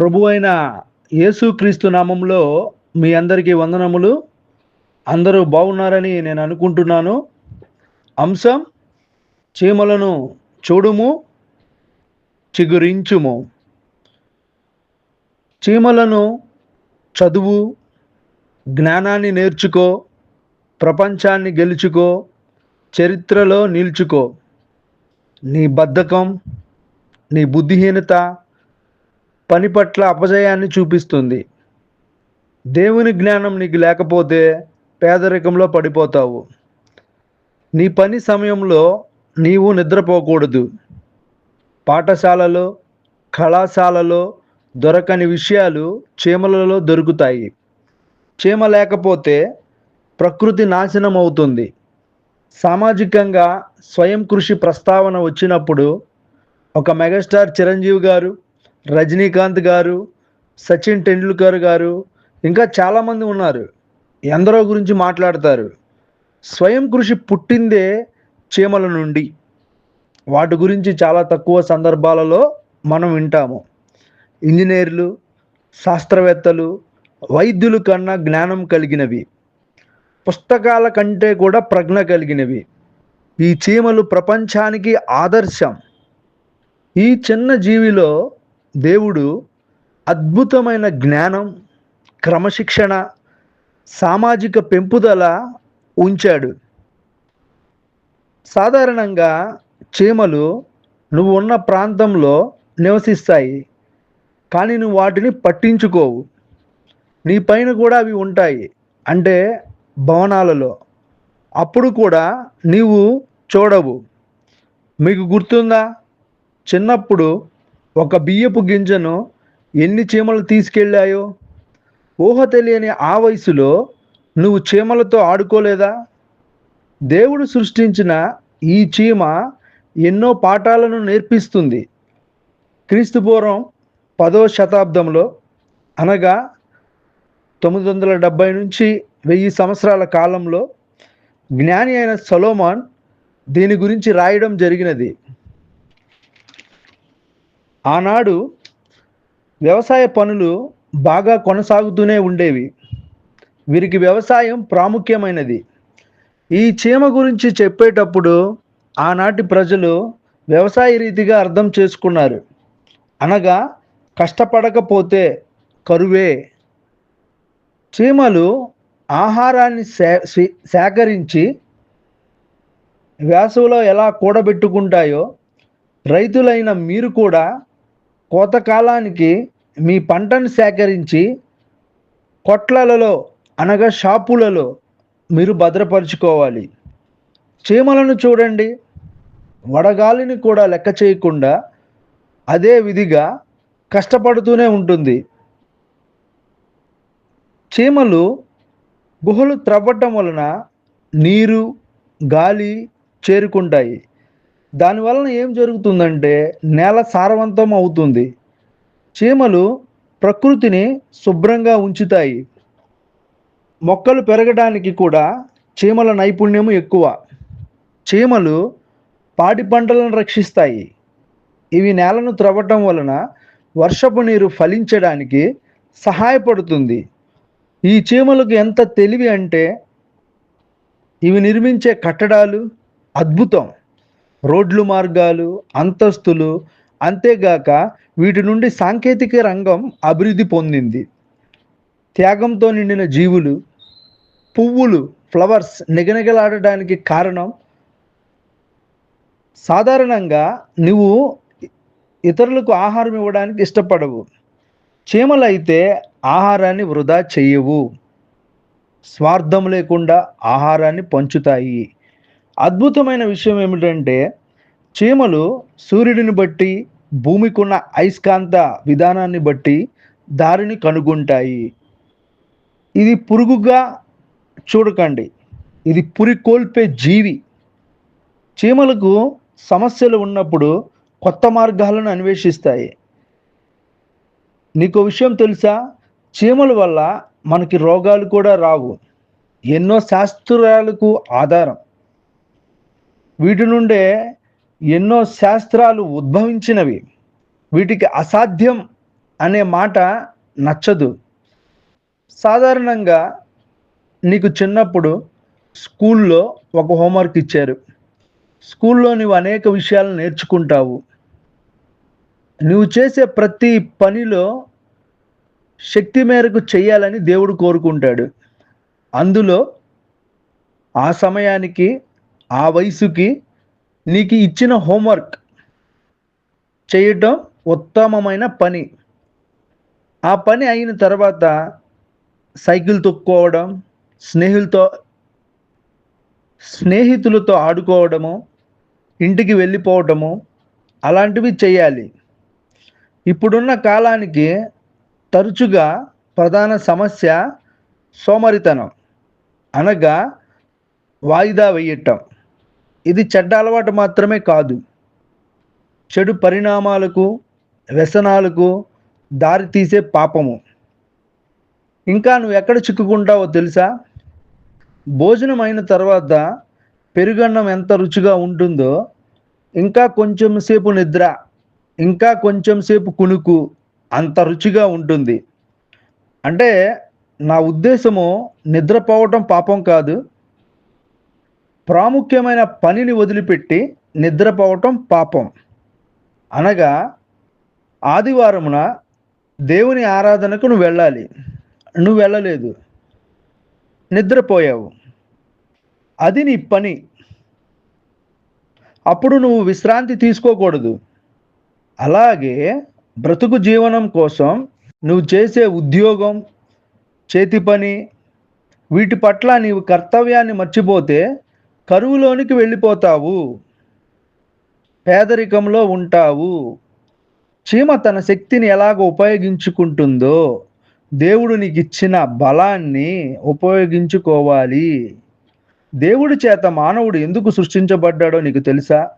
ప్రభు అయిన యేసుక్రీస్తు నామంలో మీ అందరికీ వందనములు. అందరూ బాగున్నారని నేను అనుకుంటున్నాను. అంశం చీమలను చూడుము చిగురించుము. చీమలను చదువు జ్ఞానాన్ని నేర్చుకో ప్రపంచాన్ని గెలుచుకో చరిత్రలో నిల్చుకో. నీ బద్ధకం నీ బుద్ధిహీనత పని పట్ల అపజయాన్ని చూపిస్తుంది. దేవుని జ్ఞానం నీకు లేకపోతే పేదరికంలో పడిపోతావు. నీ పని సమయంలో నీవు నిద్రపోకూడదు. పాఠశాలలో కళాశాలలో దొరకని విషయాలు చీమలలో దొరుకుతాయి. చీమ లేకపోతే ప్రకృతి నాశనం అవుతుంది సామాజికంగా స్వయం కృషి ప్రస్తావన వచ్చినప్పుడు ఒక మెగాస్టార్ చిరంజీవి గారు రజనీకాంత్ గారు సచిన్ టెండూల్కర్ గారు ఇంకా చాలామంది ఉన్నారు. ఎందరో గురించి మాట్లాడతారు. స్వయం కృషి పుట్టిందే చీమల నుండి. వాటి గురించి చాలా తక్కువ సందర్భాలలో మనం వింటాము. ఇంజనీర్లు శాస్త్రవేత్తలు వైద్యులు కన్నా జ్ఞానం కలిగినవి. పుస్తకాల కంటే కూడా ప్రజ్ఞ కలిగినవి. ఈ చీమలు ప్రపంచానికి ఆదర్శం. ఈ చిన్న జీవిలో దేవుడు అద్భుతమైన జ్ఞానం క్రమశిక్షణ సామాజిక పెంపుదల ఉంచాడు. సాధారణంగా చీమలు నువ్వు ఉన్న ప్రాంతంలో నివసిస్తాయి కానీ నువ్వు వాటిని పట్టించుకోవు. నీ పైన కూడా అవి ఉంటాయి అంటే భవనాలలో. అప్పుడు కూడా నీవు చూడవు. మీకు గుర్తుందా? చిన్నప్పుడు ఒక బియ్యపు గింజను ఎన్ని చీమలు తీసుకెళ్ళాయో? ఊహ తెలియని ఆ వయసులో నువ్వు చీమలతో ఆడుకోలేదా? దేవుడు సృష్టించిన ఈ చీమ ఎన్నో పాఠాలను నేర్పిస్తుంది. క్రీస్తుపూర్వం పదో శతాబ్దంలో అనగా తొమ్మిది వందల డెబ్భై నుంచి వెయ్యి సంవత్సరాల కాలంలో జ్ఞాని అయిన సొలోమాన్ దీని గురించి రాయడం జరిగినది. ఆనాడు వ్యవసాయ పనులు బాగా కొనసాగుతూనే ఉండేవి. వీరికి వ్యవసాయం ప్రాముఖ్యమైనది. ఈ చీమ గురించి చెప్పేటప్పుడు ఆనాటి ప్రజలు వ్యవసాయ రీతిగా అర్థం చేసుకున్నారు. అనగా కష్టపడకపోతే కరువే. చీమలు ఆహారాన్ని సే సేకరించి వేసవిలో ఎలా కూడబెట్టుకుంటాయో రైతులైన మీరు కూడా కోతకాలానికి మీ పంటను సేకరించి కొట్లలలో అనగా షాపులలో మీరు భద్రపరుచుకోవాలి. చీమలను చూడండి. వడగాలిని కూడా లెక్క చేయకుండా అదే విధిగా కష్టపడుతూనే ఉంటుంది. చీమలు గుహలు త్రవ్వటం వలన నీరు గాలి చేరుకుంటాయి. దానివలన ఏం జరుగుతుందంటే నేల సారవంతం అవుతుంది. చీమలు ప్రకృతిని శుభ్రంగా ఉంచుతాయి. మొక్కలు పెరగడానికి కూడా చీమల నైపుణ్యం ఎక్కువ. చీమలు పాడి పంటలను రక్షిస్తాయి. ఇవి నేలను త్రవ్వటం వలన వర్షపు నీరు ఫలించడానికి సహాయపడుతుంది. ఈ చీమలకు ఎంత తెలివి అంటే ఇవి నిర్మించే కట్టడాలు అద్భుతం. రోడ్లు మార్గాలు అంతస్తులు అంతేగాక వీటి నుండి సాంకేతిక రంగం అభివృద్ధి పొందింది. త్యాగంతో నిండిన జీవులు పువ్వులు ఫ్లవర్స్ నిగనిగలాడడానికి కారణం సాధారణంగా నువ్వు ఇతరులకు ఆహారం ఇవ్వడానికి ఇష్టపడవు. చీమలు అయితే ఆహారాన్ని వృధా చేయవు. స్వార్థం లేకుండా ఆహారాన్ని పంచుతాయి. అద్భుతమైన విషయం ఏమిటంటే చీమలు సూర్యుడిని బట్టి భూమికున్న అయస్కాంత విధానాన్ని బట్టి దారిని కనుగొంటాయి. ఇది పురుగుగా చూడకండి. ఇది పురి కోల్పే జీవి. చీమలకు సమస్యలు ఉన్నప్పుడు కొత్త మార్గాలను అన్వేషిస్తాయి. నీకు విషయం తెలుసా? చీమల వల్ల మనకి రోగాలు కూడా రావు. ఎన్నో శాస్త్రాలకు ఆధారం. వీటి నుండే ఎన్నో శాస్త్రాలు ఉద్భవించినవి. వీటికి అసాధ్యం అనే మాట నచ్చదు. సాధారణంగా నీకు చిన్నప్పుడు స్కూల్లో ఒక హోంవర్క్ ఇచ్చారు. స్కూల్లో నువ్వు అనేక విషయాలు నేర్చుకుంటావు. నువ్వు చేసే ప్రతి పనిలో శక్తి మేరకు చేయాలని దేవుడు కోరుకుంటాడు. అందులో ఆ సమయానికి ఆ వయసుకి నీకు ఇచ్చిన హోంవర్క్ చేయటం ఉత్తమమైన పని. ఆ పని అయిన తర్వాత సైకిల్ తొక్కుకోవడం స్నేహితులతో స్నేహితులతో ఆడుకోవడము ఇంటికి వెళ్ళిపోవటము అలాంటివి చేయాలి. ఇప్పుడున్న కాలానికి తరచుగా ప్రధాన సమస్య సోమరితనం అనగా వాయిదా వేయటం. ఇది చెడ్డ అలవాటు మాత్రమే కాదు. చెడు పరిణామాలకు వ్యసనాలకు దారి తీసే పాపము. ఇంకా నువ్వు ఎక్కడ చిక్కుకుంటావో తెలుసా? భోజనం అయిన తర్వాత పెరుగన్నం ఎంత రుచిగా ఉంటుందో ఇంకా కొంచెం సేపు నిద్ర ఇంకా కొంచెం సేపు కునుకు అంత రుచిగా ఉంటుంది. అంటే నా ఉద్దేశము నిద్రపోవటం పాపం కాదు. ప్రాముఖ్యమైన పనిని వదిలిపెట్టి నిద్రపోవటం పాపం. అనగా ఆదివారమున దేవుని ఆరాధనకు నువ్వు వెళ్ళాలి. నువ్వు వెళ్ళలేదు. నిద్రపోయావు. అది నీ పని. అప్పుడు నువ్వు విశ్రాంతి తీసుకోకూడదు. అలాగే బ్రతుకు జీవనం కోసం నువ్వు చేసే ఉద్యోగం చేతి పని వీటి పట్ల నీవు కర్తవ్యాన్ని మర్చిపోతే కరువులోనికి వెళ్ళిపోతావు. పేదరికంలో ఉంటావు. చీమ తన శక్తిని ఎలాగ ఉపయోగించుకుంటుందో దేవుడు నీకు ఇచ్చిన బలాన్ని ఉపయోగించుకోవాలి. దేవుడి చేత మానవుడు ఎందుకు సృష్టించబడ్డాడో నీకు తెలుసా?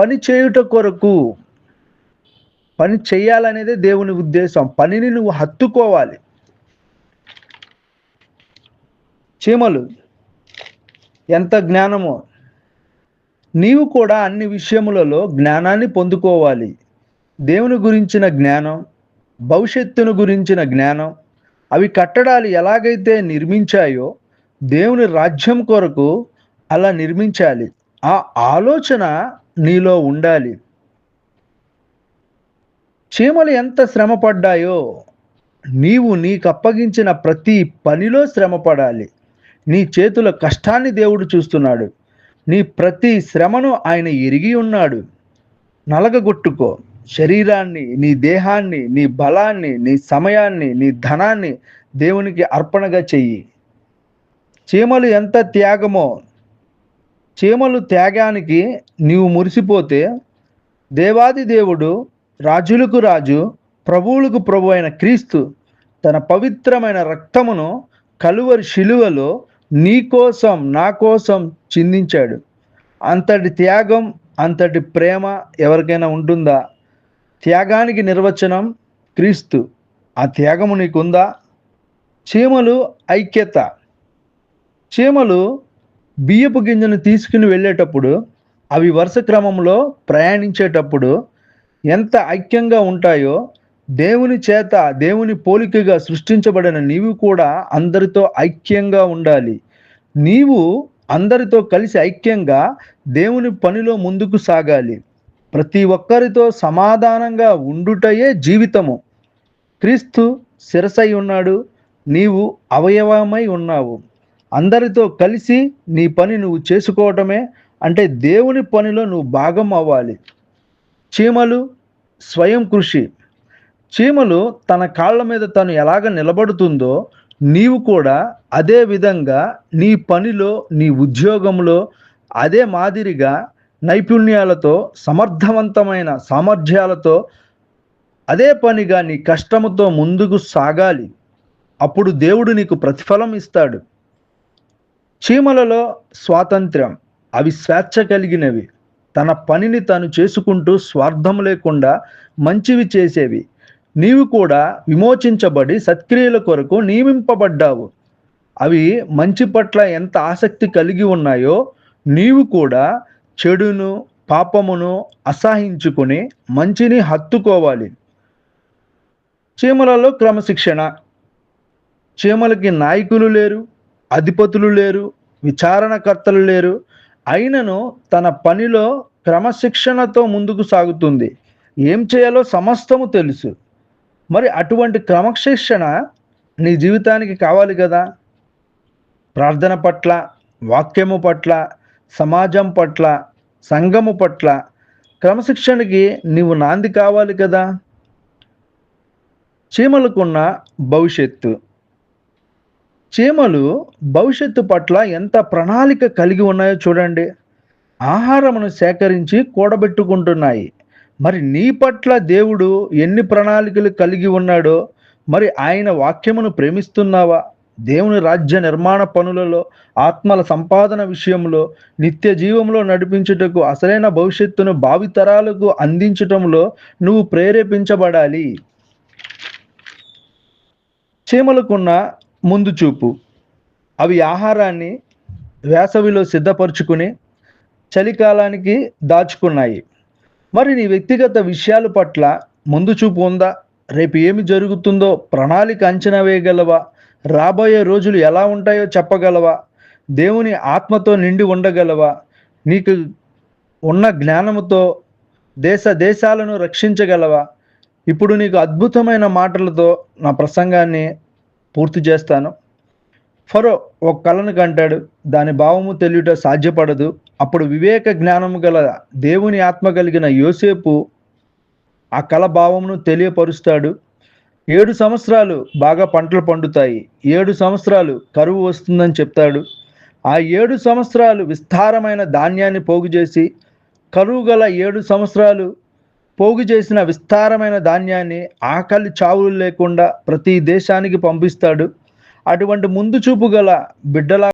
పని చేయుట కొరకు పని చేయాలనేదే దేవుని ఉద్దేశం. పనిని నువ్వు హత్తుకోవాలి. చీమలు ఎంత జ్ఞానమో. నీవు కూడా అన్ని విషయములలో జ్ఞానాన్ని పొందుకోవాలి. దేవుని గురించిన జ్ఞానం భవిష్యత్తును గురించిన జ్ఞానం అవి కట్టడాలు ఎలాగైతే నిర్మించాయో దేవుని రాజ్యం కొరకు అలా నిర్మించాలి. ఆ ఆలోచన నీలో ఉండాలి. చీమలు ఎంత శ్రమ పడ్డాయో నీవు నీకు అప్పగించిన ప్రతి పనిలో శ్రమపడాలి. నీ చేతుల కష్టాన్ని దేవుడు చూస్తున్నాడు. నీ ప్రతి శ్రమను ఆయన ఎరిగి ఉన్నాడు. నలగగొట్టుకో. శరీరాన్ని నీ దేహాన్ని నీ బలాన్ని నీ సమయాన్ని నీ ధనాన్ని దేవునికి అర్పణగా చెయ్యి. చీమలు ఎంత త్యాగమో చీమలు త్యాగానికి నీవు మురిసిపోతే దేవాది దేవుడు రాజులకు రాజు ప్రభువులకు ప్రభు అయిన క్రీస్తు తన పవిత్రమైన రక్తమును కలువరి శిలువలో నీ కోసం నా కోసం చిందించాడు. అంతటి త్యాగం అంతటి ప్రేమ ఎవరికైనా ఉంటుందా? త్యాగానికి నిర్వచనం క్రీస్తు. ఆ త్యాగము నీకుందా? చీమలు ఐక్యత. చీమలు బియ్యపు గింజను తీసుకుని వెళ్ళేటప్పుడు అవి వరుస క్రమంలో ప్రయాణించేటప్పుడు ఎంత ఐక్యంగా ఉంటాయో దేవుని చేత దేవుని పోలికగా సృష్టించబడిన నీవు కూడా అందరితో ఐక్యంగా ఉండాలి. నీవు అందరితో కలిసి ఐక్యంగా దేవుని పనిలో ముందుకు సాగాలి. ప్రతి ఒక్కరితో సమాధానంగా ఉండుటయే జీవితము. క్రీస్తు శిరసై ఉన్నాడు నీవు అవయవమై ఉన్నావు. అందరితో కలిసి నీ పని నువ్వు చేసుకోవటమే అంటే దేవుని పనిలో నువ్వు భాగం అవ్వాలి. చీమలు స్వయం కృషి. చీమలు తన కాళ్ళ మీద తను ఎలాగ నిలబడుతుందో నీవు కూడా అదే విధంగా నీ పనిలో నీ ఉద్యోగంలో అదే మాదిరిగా నైపుణ్యాలతో సమర్థవంతమైన సామర్థ్యాలతో అదే పనిగా నీ కష్టముతో ముందుకు సాగాలి. అప్పుడు దేవుడు నీకు ప్రతిఫలం ఇస్తాడు. చీమలలో స్వాతంత్ర్యం అవి స్వేచ్ఛ కలిగినవి. తన పనిని తను చేసుకుంటూ స్వార్థం లేకుండా మంచివి చేసేవి. నీవు కూడా విమోచించబడి సత్క్రియల కొరకు నియమింపబడ్డావు. అవి మంచి పట్ల ఎంత ఆసక్తి కలిగి ఉన్నాయో నీవు కూడా చెడును పాపమును అసహించుకుని మంచిని హత్తుకోవాలి. చీమలలో క్రమశిక్షణ. చీమలకి నాయకులు లేరు అధిపతులు లేరు విచారణకర్తలు లేరు. అయినను తన పనిలో క్రమశిక్షణతో ముందుకు సాగుతుంది. ఏం చేయాలో సమస్తము తెలుసు. మరి అటువంటి క్రమశిక్షణ నీ జీవితానికి కావాలి కదా. ప్రార్థన పట్ల వాక్యము పట్ల సమాజం పట్ల సంఘము పట్ల క్రమశిక్షణకి నీవు నాంది కావాలి కదా. చీమలకున్న భవిష్యత్తు. చీమలు భవిష్యత్తు పట్ల ఎంత ప్రణాళిక కలిగి ఉన్నాయో చూడండి. ఆహారమును సేకరించి కూడబెట్టుకుంటున్నాయి. మరి నీ పట్ల దేవుడు ఎన్ని ప్రణాళికలు కలిగి ఉన్నాడో మరి ఆయన వాక్యమును ప్రేమిస్తున్నావా? దేవుని రాజ్య నిర్మాణ పనులలో ఆత్మల సంపాదన విషయంలో నిత్య జీవంలో నడిపించుటకు అసలైన భవిష్యత్తును భావితరాలకు అందించటంలో నువ్వు ప్రేరేపించబడాలి. చీమలకున్న ముందు చూపు. అవి ఆహారాన్ని వేసవిలో సిద్ధపరుచుకుని చలికాలానికి దాచుకున్నాయి. మరి నీ వ్యక్తిగత విషయాల పట్ల ముందు చూపు ఉందా? రేపు ఏమి జరుగుతుందో ప్రణాళిక అంచనా వేయగలవా? రాబోయే రోజులు ఎలా ఉంటాయో చెప్పగలవా? దేవుని ఆత్మతో నిండి ఉండగలవా? నీకు ఉన్న జ్ఞానముతో దేశ దేశాలను రక్షించగలవా? ఇప్పుడు నీకు అద్భుతమైన మాటలతో నా ప్రసంగాన్ని పూర్తి చేస్తాను. ఫరో ఒక కళను కంటాడు. దాని భావము తెలియట సాధ్యపడదు. అప్పుడు వివేక జ్ఞానము గల దేవుని ఆత్మ కలిగిన యోసేపు ఆ కళ భావమును తెలియపరుస్తాడు. ఏడు సంవత్సరాలు బాగా పంటలు పండుతాయి. ఏడు సంవత్సరాలు కరువు వస్తుందని చెప్తాడు. ఆ ఏడు సంవత్సరాలు విస్తారమైన ధాన్యాన్ని పోగు చేసి కరువు గల ఏడు సంవత్సరాలు పోగు చేసిన విస్తారమైన ధాన్యాన్ని ఆకలి చావులు లేకుండా ప్రతి దేశానికి పంపిస్తాడు. అటువంటి ముందు చూపు గల బిడ్డలా